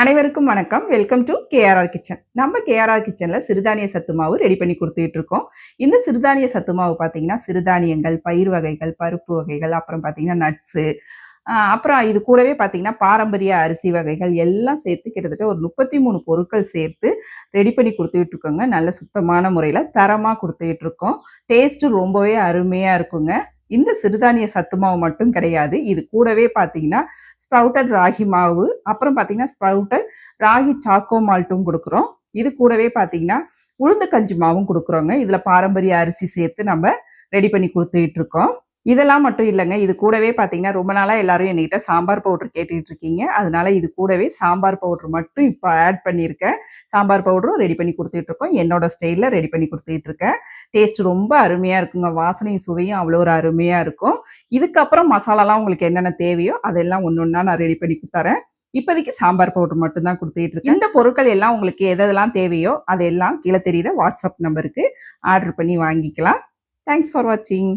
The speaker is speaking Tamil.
அனைவருக்கும் வணக்கம். வெல்கம் டு கேஆர்ஆர் கிச்சன் நம்ம கேஆர்ஆர் கிச்சனில் சிறுதானிய சத்து மாவு ரெடி பண்ணி கொடுத்துட்டு இருக்கோம். இந்த சிறுதானிய சத்து மாவு பார்த்தீங்கன்னா சிறுதானியங்கள் பயிர் வகைகள் பருப்பு வகைகள் அப்புறம் பார்த்தீங்கன்னா நட்ஸு அப்புறம் இது கூடவே பார்த்தீங்கன்னா பாரம்பரிய அரிசி வகைகள் எல்லாம் சேர்த்து கிட்டத்தட்ட ஒரு முப்பத்தி மூணு பொருட்கள் சேர்த்து ரெடி பண்ணி கொடுத்துக்கிட்டு இருக்கோங்க. நல்ல சுத்தமான முறையில் தரமாக கொடுத்துக்கிட்டு இருக்கோம். டேஸ்ட்டு ரொம்பவே அருமையாக இருக்குங்க. இந்த சிறுதானிய சத்து மாவு மட்டும் கிடையாது. இது கூடவே பார்த்தீங்கன்னா ஸ்ப்ரவுட்டட் ராகி மாவு அப்புறம் பார்த்தீங்கன்னா ஸ்ப்ரவுட்டட் ராகி சாக்கோ மால்ட்டும் கொடுக்குறோம். இது கூடவே பார்த்தீங்கன்னா உளுந்து கஞ்சி மாவும் கொடுக்குறோங்க. இதில் பாரம்பரிய அரிசி சேர்த்து நம்ம ரெடி பண்ணி கொடுத்துட்டு இருக்கோம். இதெல்லாம் மட்டும் இல்லைங்க. இது கூடவே பார்த்தீங்கன்னா ரொம்ப நாளாக எல்லாரும் என்கிட்ட சாம்பார் பவுடர் கேட்டுட்டு இருக்கீங்க. அதனால இது கூடவே சாம்பார் பவுடர் மட்டும் இப்போ ஆட் பண்ணியிருக்கேன். சாம்பார் பவுடரும் ரெடி பண்ணி கொடுத்துட்ருக்கோம் என்னோட ஸ்டைலில் ரெடி பண்ணி கொடுத்துட்ருக்கேன் டேஸ்ட் ரொம்ப அருமையாக இருக்குங்க. வாசனையும் சுவையும் அவ்வளோ ஒரு அருமையாக இருக்கும். இதுக்கப்புறம் மசாலாலாம் உங்களுக்கு என்னென்ன தேவையோ அதெல்லாம் ஒன்று ஒன்றா நான் ரெடி பண்ணி தரேன் இப்போதைக்கு சாம்பார் பவுடர் மட்டும் தான் கொடுத்துட்டு இருக்கேன். இந்த பொருட்கள் எல்லாம் உங்களுக்கு எதெல்லாம் தேவையோ அதெல்லாம் கீழே தெரியுற வாட்ஸ்அப் நம்பருக்கு ஆர்டர் பண்ணி வாங்கிக்கலாம். தேங்க்ஸ் ஃபார் வாட்சிங்